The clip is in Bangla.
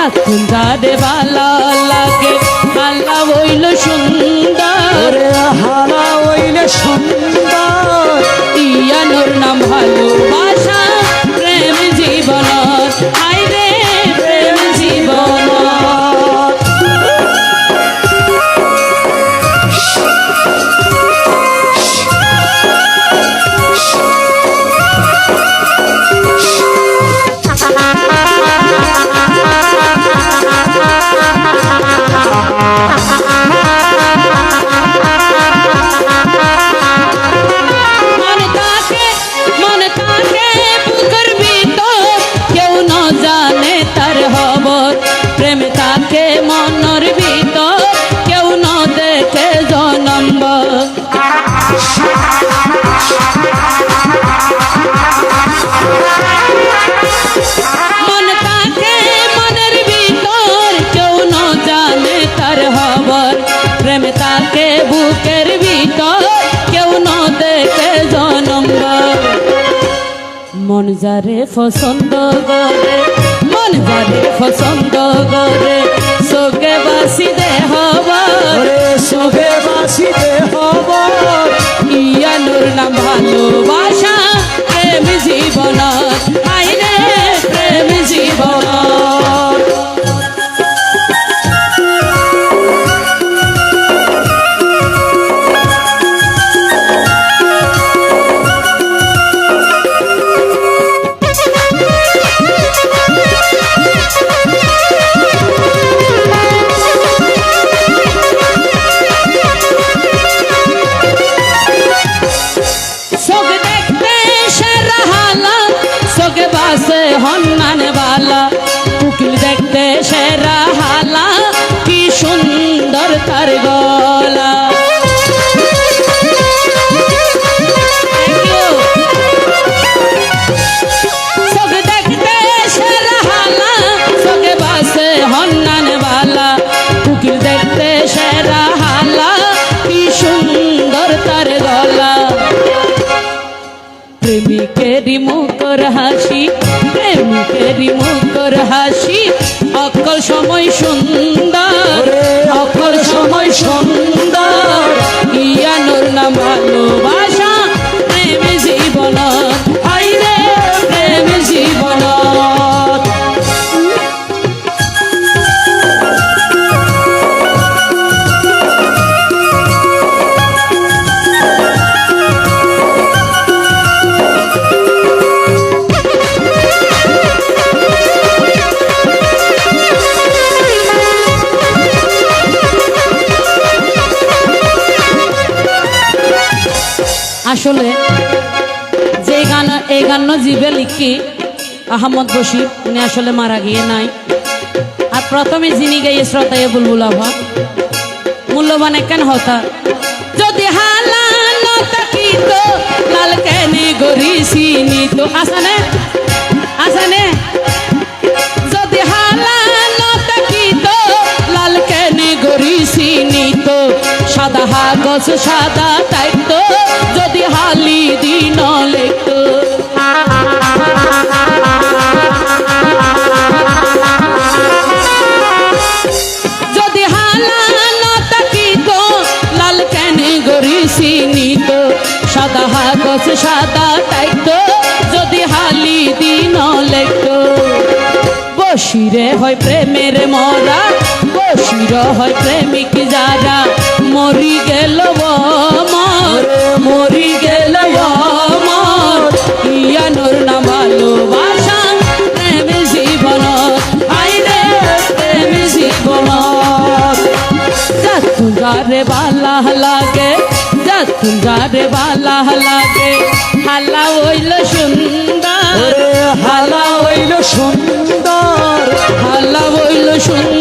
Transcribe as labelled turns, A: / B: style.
A: যাতুন যারে ভালো লাগে। আল্লাহ হইল সুন্দর।
B: হারা হইলে সুন্দর।
A: প্রেম তাকে মনের ভিতর, কেউ ন দেখে জনম্বর তাকে মনের ভিতর, কেউ ন জানে তার খবর প্রেম তাকে বুকের ভিতর, কেউ ন দেখে জনম্বর মন যারে পছন্দ করে মন যারে পছন্দ করে সোকে বাসি দে হবার
B: ওরে সুখে বাসিতে হব
A: হন্নান বালা উকিল দেখতে সেরা হালা কি সুন্দর তার গলা। প্রেমিকেরই মুখর হাসি প্রেমিকেরি মুখর হাসি অকল সময় সুন্দর আসলে যে গান এই গান জীবে লিখি, আহমদ বশির, উনি আসলে মারা গিয়ে নাই। আর প্রথমে যিনি গাইয়ে শ্রদ্ধায় বুলবুল আভা। মূল্যবান কেন হতা। যদি সাদা হাগজ সাদা তাইতো হাগজ সাদা তাইতো যদি হালি দিন লেখতো। বসিরে হয় প্রেমের মরা বসির হয় প্রেমিক যারা। মরি গেল মর মরি গেল মর ইয়ানোর নাম ভালোবাসা, প্রেম জীবন। আইরে, প্রেম জীবন। যারে বালা লাগে সুন্দরে বালা লাগে হালা হইল সুন্দর। হালা হইল সুন্দর। হালা হইল সুন্দর।